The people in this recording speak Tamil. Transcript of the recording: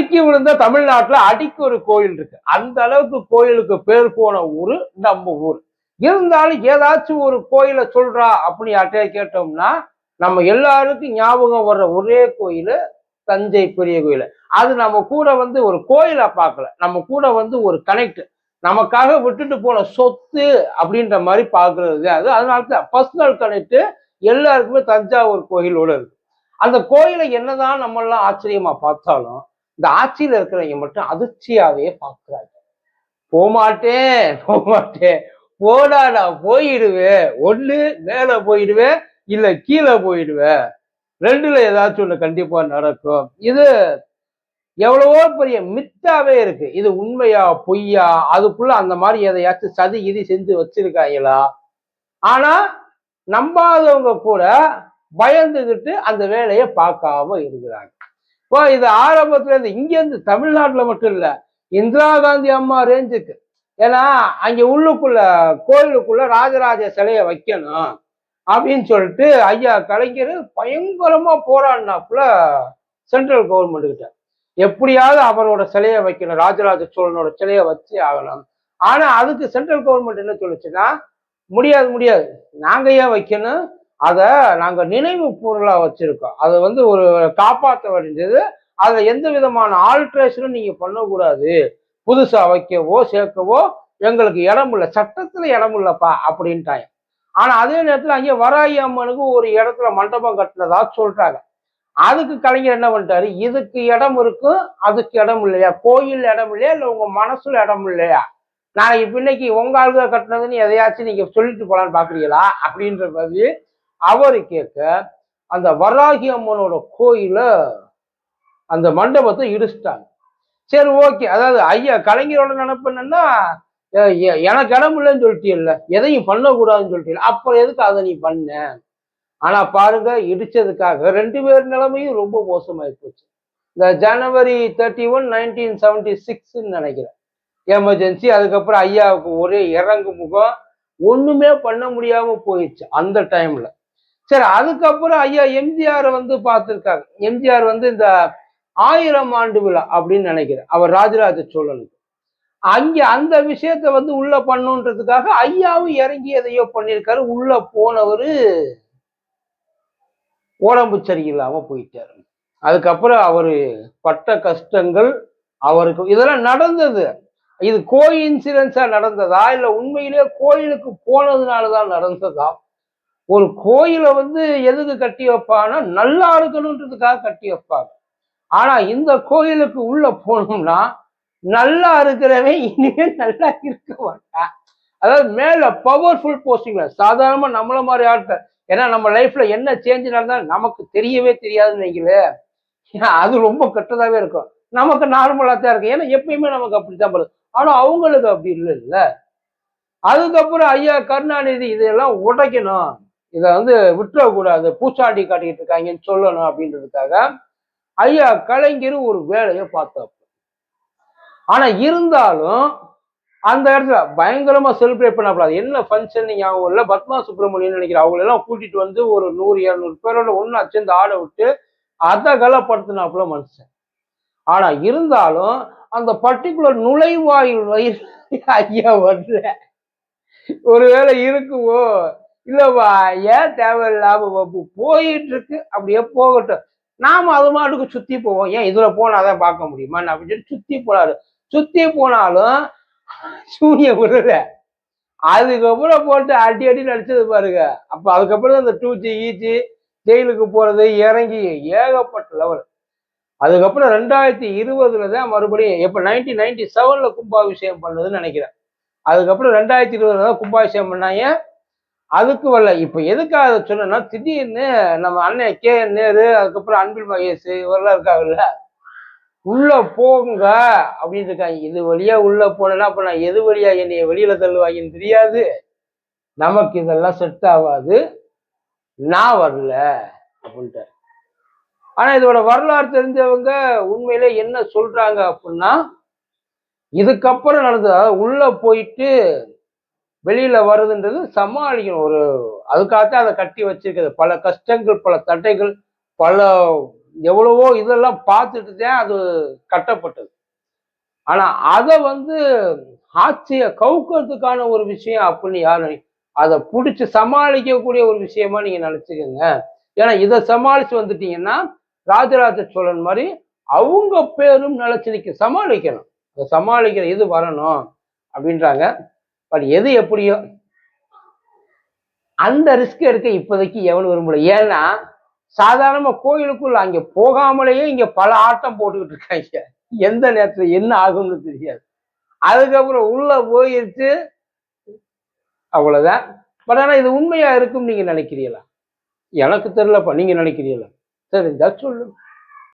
அடுக்கி விழுந்த தமிழ்நாட்டுல அடிக்கு ஒரு கோயில் இருக்கு. அந்த அளவுக்கு கோயிலுக்கு பேர் போன ஊரு நம்ம ஊர். இருந்தாலும் ஏதாச்சும் ஒரு கோயிலை சொல்றா அப்படின்னு யார்கிட்டயே கேட்டோம்னா நம்ம எல்லாருக்கும் ஞாபகம் வர்ற ஒரே கோயில் தஞ்சை பெரிய கோயில். அது நம்ம கூட வந்து ஒரு கோயிலை பார்க்கல. நம்ம கூட வந்து ஒரு கனெக்ட் நமக்காக விட்டுட்டு போன சொத்து அப்படின்ற மாதிரி பார்க்கறது அது. அதனால தான் பர்சனல் கனெக்ட் எல்லாருக்குமே தஞ்சாவூர் கோயிலோட இருக்கு. அந்த கோயிலை என்னதான் நம்மெல்லாம் ஆச்சரியமா பார்த்தாலும் இந்த ஆட்சியில் இருக்கிறவங்க மட்டும் அதிர்ச்சியாவே பார்க்குறாங்க. போமாட்டேன் போமாட்டேன் போடா நான் போயிடுவேன் ஒன்று மேலே போயிடுவேன் இல்லை கீழே போயிடுவேன் ரெண்டுல ஏதாச்சும் ஒன்று கண்டிப்பாக நடக்கும். இது எவ்வளவோ பெரிய மித்தாவே இருக்கு. இது உண்மையா பொய்யா? அதுக்குள்ள அந்த மாதிரி எதையாச்சும் சதி கிதி செஞ்சு வச்சிருக்காங்களா? ஆனா நம்பாதவங்க கூட பயந்துகிட்டு அந்த வேலையை பார்க்காம இருக்கிறாங்க. இப்போ இது ஆரம்பத்துல இருந்து இங்க இருந்து தமிழ்நாட்டுல மட்டும் இல்ல இந்திரா காந்தி அம்மா ரேஞ்சுக்கு ஏன்னா அங்க உள்ளுக்குள்ள கோயிலுக்குள்ள ராஜராஜ சிலையை வைக்கணும் அப்படின்னு சொல்லிட்டு ஐயா கலைஞர் பயங்கரமா போராடினாப்புல சென்ட்ரல் கவர்மெண்ட் கிட்ட. எப்படியாவது அவரோட சிலையை வைக்கணும் ராஜராஜ சோழனோட சிலையை வச்சு ஆகணும். ஆனா அதுக்கு சென்ட்ரல் கவர்மெண்ட் என்ன சொல்லுச்சுன்னா முடியாது முடியாது. நாங்க ஏன் வைக்கணும்? அதை நாங்கள் நினைவு பொருளாக வச்சுருக்கோம். அதை வந்து ஒரு காப்பாற்ற வேண்டியது. அதில் எந்த விதமான ஆல்ட்ரேஷனும் நீங்கள் பண்ணக்கூடாது. புதுசாக வைக்கவோ சேர்க்கவோ எங்களுக்கு இடம் இல்லை. சட்டத்தில் இடம் இல்லைப்பா அப்படின்ட்டாங்க. ஆனால் அதே நேரத்தில் அங்கே வராயி அம்மனுக்கு ஒரு இடத்துல மண்டபம் கட்டினதா சொல்கிறாங்க அதுக்கு கலைஞர் என்ன பண்ணிட்டாரு? இதுக்கு இடம் இருக்கும் அதுக்கு இடம் இல்லையா? கோயில் இடம் இல்லையா? இல்லை உங்கள் மனசுல இடம் இல்லையா? நாளைக்கு பின்னைக்கு உங்க ஆளுக கட்டினதுன்னு எதையாச்சும் நீங்கள் சொல்லிட்டு போகலான்னு பார்க்குறீங்களா அப்படின்ற மாதிரி அவரு கேட்க அந்த வராகி அம்மனோட கோயில அந்த மண்டபத்தை இடிச்சிட்டாங்க. சரி ஓகே. அதாவது ஐயா கலைஞரோட நினைப்பு என்னன்னா எனக்கு இடம் இல்லைன்னு சொல்லிட்டீல்ல எதையும் பண்ணக்கூடாதுன்னு சொல்லிட்டீங்க அப்புறம் எதுக்கு அதை நீ பண்ண? ஆனா பாருங்க இடிச்சதுக்காக ரெண்டு பேர் நிலைமையும் ரொம்ப மோசமாயி போச்சு. இந்த ஜனவரி தேர்ட்டி ஒன் நைன்டீன் செவன்டி சிக்ஸ்ன்னு நினைக்கிறேன். எமர்ஜென்சி அதுக்கப்புறம் ஐயாவுக்கு ஒரே இறங்கு முகம் ஒண்ணுமே பண்ண முடியாம போயிடுச்சு அந்த டைம்ல சரி அதுக்கப்புறம் ஐயா எம்ஜிஆர் வந்து பார்த்துருக்காங்க எம்ஜிஆர் வந்து இந்த ஆயிரம் ஆண்டு விழா அப்படின்னு நினைக்கிறேன். அவர் ராஜராஜ சோழனுக்கு. அங்கே அந்த விஷயத்த வந்து உள்ள பண்ணுன்றதுக்காக ஐயாவும் இறங்கி எதையோ பண்ணியிருக்காரு. உள்ள போனவரு உடம்பு சரியில்லாம போயிட்டாரு. அதுக்கப்புறம் அவரு பட்ட கஷ்டங்கள் அவருக்கு இதெல்லாம் நடந்தது. இது கோ நடந்ததா? இல்ல உண்மையிலேயே கோயிலுக்கு போனதுனாலதான் நடந்ததா? ஒரு கோயிலை வந்து எதுக்கு கட்டி வைப்பான்னா நல்லா இருக்கணுன்றதுக்காக கட்டி வைப்பாங்க. ஆனா இந்த கோயிலுக்கு உள்ள போனோம்னா நல்லா இருக்கிறவன் இனிமேல் நல்லா இருக்க மாட்டான். அதாவது மேல பவர்ஃபுல் போஸ்டிங்ல சாதாரணமா நம்மள மாதிரி ஆட்கள் ஏன்னா நம்ம லைஃப்ல என்ன சேஞ்ச் நடந்தாலும் நமக்கு தெரியவே தெரியாதுன்னு வைங்களேன் அது ரொம்ப கெட்டதாவே இருக்கும். நமக்கு நார்மலா தான் இருக்கும். ஏன்னா எப்பயுமே நமக்கு அப்படித்தான் படுது. ஆனா அவங்களுக்கு அப்படி இல்லை இல்ல அதுக்கப்புறம் ஐயா கருணாநிதி இதெல்லாம் உடைக்கணும். இதை வந்து விட்டுறக்கூடாது. பூச்சாட்டி காட்டிக்கிட்டு இருக்காங்கன்னு சொல்லணும் அப்படின்றதுக்காக ஐயா கலைஞர் ஒரு வேலையை பார்த்தாப்பு ஆனா இருந்தாலும் அந்த இடத்துல பயங்கரமா செலிப்ரேட் பண்ணக்கூடாது என்ன ஃபங்க்ஷன் ஞாபகம் இல்லை பத்மா சுப்பிரமணியன் நினைக்கிறேன். அவங்களெல்லாம் கூட்டிட்டு வந்து ஒரு நூறு இரநூறு பேரோட ஒண்ணு சேர்ந்து ஆட விட்டு அதை கலப்படுத்தினாப்புல மனுஷன். ஆனா இருந்தாலும் அந்த பர்டிகுலர் நுழைவாயில் வயிறு ஐயா வரல. ஒருவேளை இருக்குமோ? இல்லைவா? ஏன் தேவையில்லாம வம்பு போயிட்டு இருக்கு அப்படியே போகட்டும். நாம அது மாட்டுக்கு சுத்தி போவோம். ஏன் இதுல போனாதான் பார்க்க முடியுமா? அப்படின்னு சொல்லி சுத்தி போனாரு. சுத்தி போனாலும் சூரிய விடல. அதுக்கப்புறம் போட்டு அடி அடி நடிச்சது பாருங்க. அப்ப அதுக்கப்புறம் தான் டூச்சி ஈச்சி ஈஜி ஜெயிலுக்கு போறது இறங்கி ஏகப்பட்ட லெவல் அதுக்கப்புறம் ரெண்டாயிரத்தி இருபதுல தான் மறுபடியும் எப்ப நைன்டீன் நைன்டி செவன்ல கும்பாபிஷேகம் பண்ணதுன்னு நினைக்கிறேன். அதுக்கப்புறம் ரெண்டாயிரத்தி இருபதுல தான் கும்பாபிஷேகம் பண்ணாங்க. அதுக்கு வரல. இப்போ எதுக்காக அதை சொன்னேன்னா திடீர்னு நம்ம அண்ணன் கே என் நேரு அதுக்கப்புறம் அன்பில் மகேஷ் இவரெல்லாம் இருக்காங்கல்ல. உள்ள போங்க அப்படின்னு இருக்காங்க. இது வழியா உள்ள போனேன்னா அப்ப நான் எது வழியா என்னைய வெளியில தள்ளுவாங்கன்னு தெரியாது. நமக்கு இதெல்லாம் செட் ஆகாது. நான் வரல அப்படின்ட்டு ஆனா இதோட வரலாறு தெரிஞ்சவங்க உண்மையில என்ன சொல்றாங்க அப்படின்னா இதுக்கப்புறம் நடந்தது உள்ள போயிட்டு வெளியில வருதுன்றது சமாளிக்கணும். ஒரு அதுக்காகத்தான் அதை கட்டி வச்சிருக்கிறது. பல கஷ்டங்கள் பல தடைகள் பல எவ்வளவோ இதெல்லாம் பார்த்துட்டு தான் அது கட்டப்பட்டது. ஆனா அதை வந்து ஆட்சியை கவுக்கிறதுக்கான ஒரு விஷயம் அப்படின்னு யாரும் அதை பிடிச்சி சமாளிக்கக்கூடிய ஒரு விஷயமா நீங்க நினைச்சுக்கோங்க. ஏன்னா இதை சமாளிச்சு வந்துட்டீங்கன்னா ராஜராஜ சோழன் மாதிரி அவங்க பேரும் நிலைச்சு நிற்க சமாளிக்கணும். அதை சமாளிக்கிற இது வரணும் அப்படின்றாங்க. பட் எது எப்படியோ. அந்த ரிஸ்க் எடுக்க இப்போதைக்கு எவனும் விரும்பல ஏன்னா சாதாரணமா கோயிலுக்குள்ள அங்க போகாமலேயே இங்க பல ஆட்டம் போட்டுக்கிட்டு இருக்காங்க. எந்த நேரத்துல என்ன ஆகும்னு தெரியாது. அதுக்கப்புறம் உள்ள போயிருச்சு அவ்வளவுதான். பட் ஆனா இது உண்மையா இருக்கும் நீங்க நினைக்கிறீங்களா? எனக்கு தெரியலப்பா நீங்க நினைக்கிறீங்களா? தெரிஞ்சா சொல்லுங்க